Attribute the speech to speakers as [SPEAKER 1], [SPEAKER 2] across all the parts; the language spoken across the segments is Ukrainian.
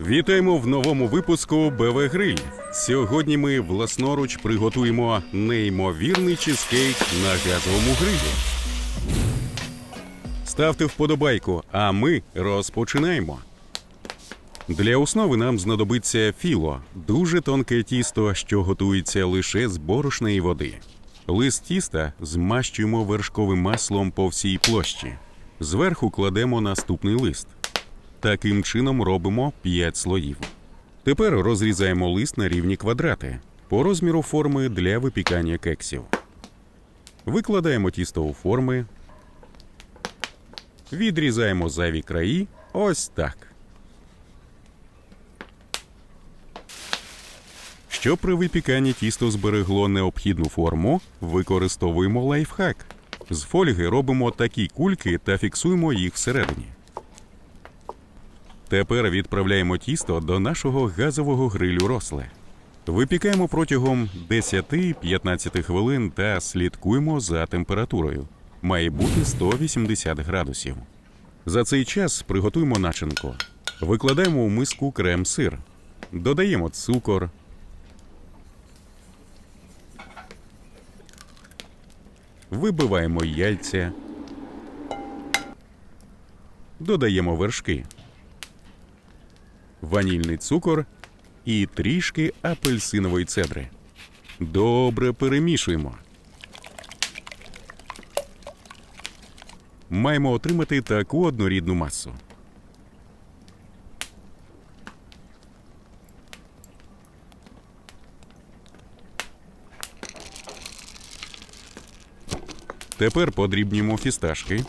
[SPEAKER 1] Вітаємо в новому випуску БВ Гриль. Сьогодні ми власноруч приготуємо неймовірний чизкейк на газовому грилі. Ставте вподобайку, а ми розпочинаємо. Для основи нам знадобиться філо дуже тонке тісто, що готується лише з борошна і води. Лист тіста змащуємо вершковим маслом по всій площі. Зверху кладемо наступний лист. Таким чином робимо 5 слоїв. Тепер розрізаємо лист на рівні квадрати по розміру форми для випікання кексів. Викладаємо тісто у форми. Відрізаємо зайві краї. Ось так. Щоб при випіканні тісто зберегло необхідну форму, використовуємо лайфхак. З фольги робимо такі кульки та фіксуємо їх всередині. Тепер відправляємо тісто до нашого газового грилю росле. Випікаємо протягом 10-15 хвилин та слідкуємо за температурою. Має бути 180 градусів. За цей час приготуємо начинку. Викладаємо у миску крем-сир. Додаємо цукор. Вибиваємо яйця. Додаємо вершки ванільний цукор і трішки апельсинової цедри. Добре перемішуємо. Маємо отримати таку однорідну масу. Тепер подрібнюємо фісташки.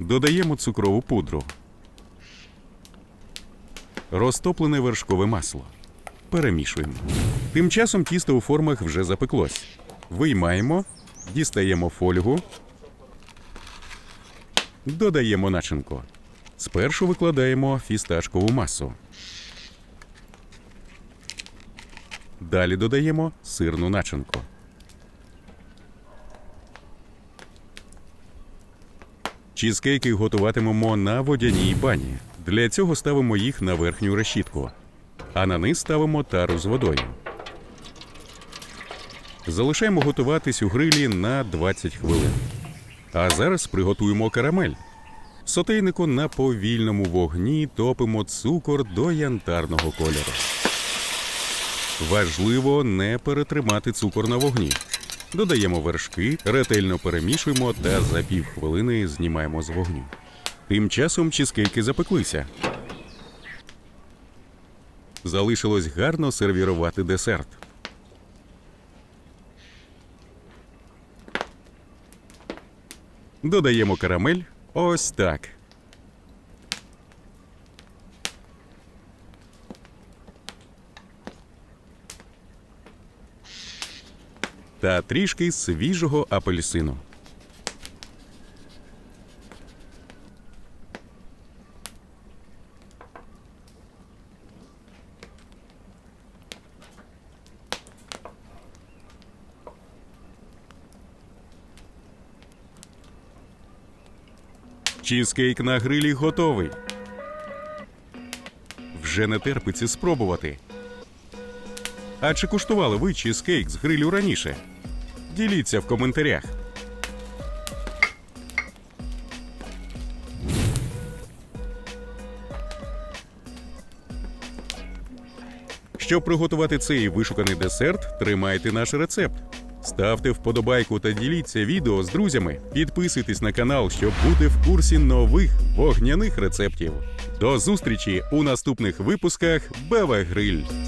[SPEAKER 1] Додаємо цукрову пудру. Розтоплене вершкове масло. Перемішуємо. Тим часом тісто у формах вже запеклось. Виймаємо, дістаємо фольгу, додаємо начинку. Спершу викладаємо фісташкову масу. Далі додаємо сирну начинку. Чізкейки готуватимемо на водяній бані. Для цього ставимо їх на верхню решітку, а на низ ставимо тару з водою. Залишаємо готуватись у грилі на 20 хвилин. А зараз приготуємо карамель. В сотейнику на повільному вогні топимо цукор до янтарного кольору. Важливо не перетримати цукор на вогні. Додаємо вершки, ретельно перемішуємо та за півхвилини знімаємо з вогню. Тим часом чизкейки запеклися. Залишилось гарно сервірувати десерт. Додаємо карамель. Ось так. Та трішки свіжого апельсину. Чізкейк на грилі готовий. Вже не терпиться спробувати. А чи куштували ви чізкейк з грилю раніше? Діліться в коментарях. Щоб приготувати цей вишуканий десерт, тримайте наш рецепт. Ставте вподобайку та діліться відео з друзями. Підписуйтесь на канал, щоб бути в курсі нових вогняних рецептів. До зустрічі у наступних випусках БВ Гриль.